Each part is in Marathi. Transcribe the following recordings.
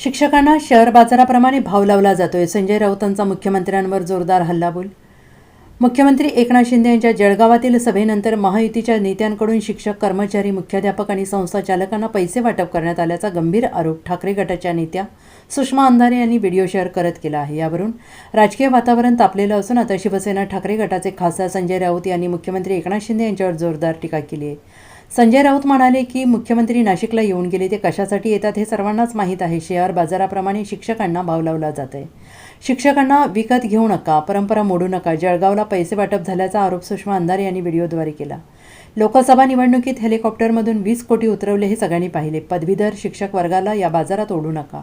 शिक्षकांना शेअर बाजाराप्रमाणे भाव लावला जातोय. संजय राऊतांचा मुख्यमंत्र्यांवर जोरदार हल्लाबोल. मुख्यमंत्री एकनाथ शिंदे यांच्या जळगावातील सभेनंतर महायुतीच्या नेत्यांकडून शिक्षक कर्मचारी मुख्याध्यापक आणि संस्था चालकांना पैसे वाटप करण्यात आल्याचा गंभीर आरोप ठाकरे गटाच्या नेत्या सुषमा अंधारे यांनी व्हिडिओ शेअर करत केला आहे. यावरून राजकीय वातावरण तापलेलं असून आता शिवसेना ठाकरे गटाचे खासदार संजय राऊत यांनी मुख्यमंत्री एकनाथ शिंदे यांच्यावर जोरदार टीका केली आहे. संजय राऊत म्हणाले की मुख्यमंत्री नाशिकला येऊन गेले ते कशासाठी येतात हे सर्वांनाच माहीत आहे. शेअर बाजाराप्रमाणे शिक्षकांना भाव लावला जात आहे शिक्षकांना विकत घेऊ नका परंपरा मोडू नका जळगावला पैसे वाटप झाल्याचा आरोप सुषमा अंधारे यांनी व्हिडिओद्वारे केला. लोकसभा निवडणुकीत हेलिकॉप्टरमधून वीस कोटी उतरवले हे सगळ्यांनी पाहिले. पदवीधर शिक्षक वर्गाला या बाजारात ओढू नका.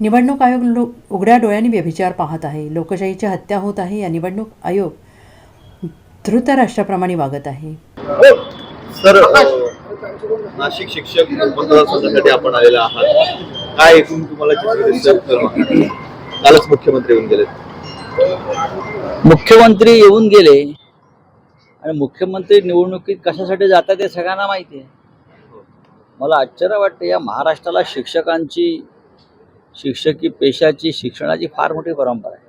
निवडणूक आयोग लो उघड्या डोळ्यांनी व्यभिचार पाहत आहे. लोकशाहीची हत्या होत आहे या निवडणूक आयोग धृतराष्ट्राप्रमाणे वागत आहे. सर नाशिक शिक्षक मतदारसंघासाठी आपण आलेला आहात. काय एकूण तुम्हाला कालच मुख्यमंत्री येऊन गेले मुख्यमंत्री येऊन गेले. आणि मुख्यमंत्री निवडणुकीत कशासाठी जातात हे सगळ्यांना माहिती आहे. मला आश्चर्य वाटतं या महाराष्ट्राला शिक्षकांची शिक्षकी पेशाची शिक्षणाची फार मोठी परंपरा आहे.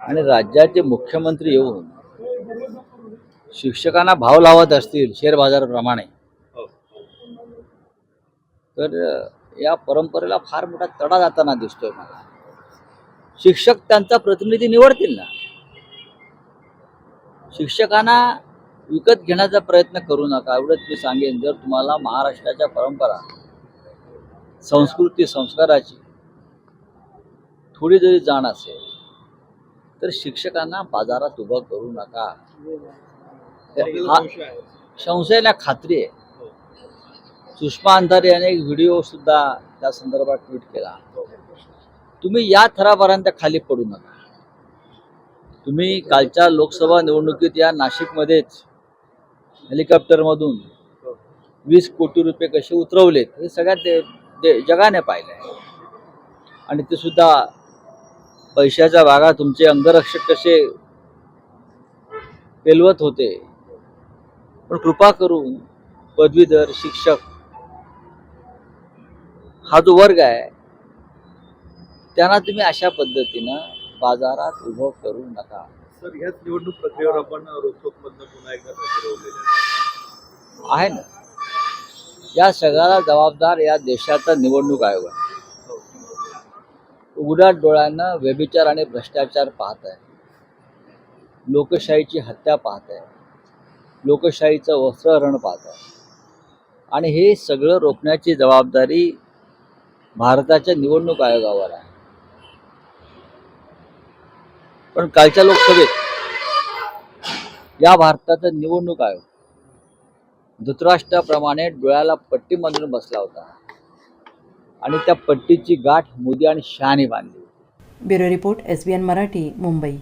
आणि राज्याचे मुख्यमंत्री येऊन शिक्षकांना भाव लावत असतील शेअर बाजाराप्रमाणे. तर अ, या परंपरेला फार मोठा तडा जाताना दिसतोय मला. शिक्षक त्यांचा प्रतिनिधी निवडतील ना? शिक्षकांना विकत घेण्याचा प्रयत्न करू नका. एवढंच मी सांगेन जर तुम्हाला महाराष्ट्राच्या परंपरा संस्कृती संस्काराची थोडी जरी जाण असेल तर शिक्षकांना बाजारात उभं करू नका. संशय ना खात्री आहे. सुषमा अंधारे याने एक व्हिडिओ सुद्धा त्या संदर्भात ट्विट केला. तुम्ही या थरापर्यंत खाली पडू नका. तुम्ही कालच्या लोकसभा निवडणुकीत या नाशिकमध्येच हेलिकॉप्टरमधून वीस कोटी रुपये कसे उतरवलेत हे सगळ्यात जगाने पाहिलं आणि ते सुद्धा पैशाच्या बागा तुमचे अंगरक्षक कसे पेलवत होते पण कृपा करून पदवीधर शिक्षक हा जो वर्ग आहे त्यांना तुम्ही अशा पद्धतीनं बाजारात उभं करू नका. सर निवडणूक प्रक्रियेवर आपण रोखोक मधनं पुन्हा एकदा फिरवलेले आहे ना? या सगळ्याला जबाबदार या देशाचा निवडणूक आयोग आहे. उघड्या डोळ्यानं व्यभिचार आणि भ्रष्टाचार पाहत आहे. लोकशाहीची हत्या पाहत आहे. लोकशाहीचं वस्त्रहरण पाहत आहे आणि हे सगळं रोखण्याची जबाबदारी भारताच्या निवडणूक आयोगावर आहे. पण कालच्या लोकसभेत या भारताचा निवडणूक आयोग धृतराष्ट्राप्रमाणे डोळ्याला पट्टी बांधून बसला होता. आणि त्या पट्टीची गाठ मोदी आणि शहाने बांधली bureau report S B N Marathi Mumbai.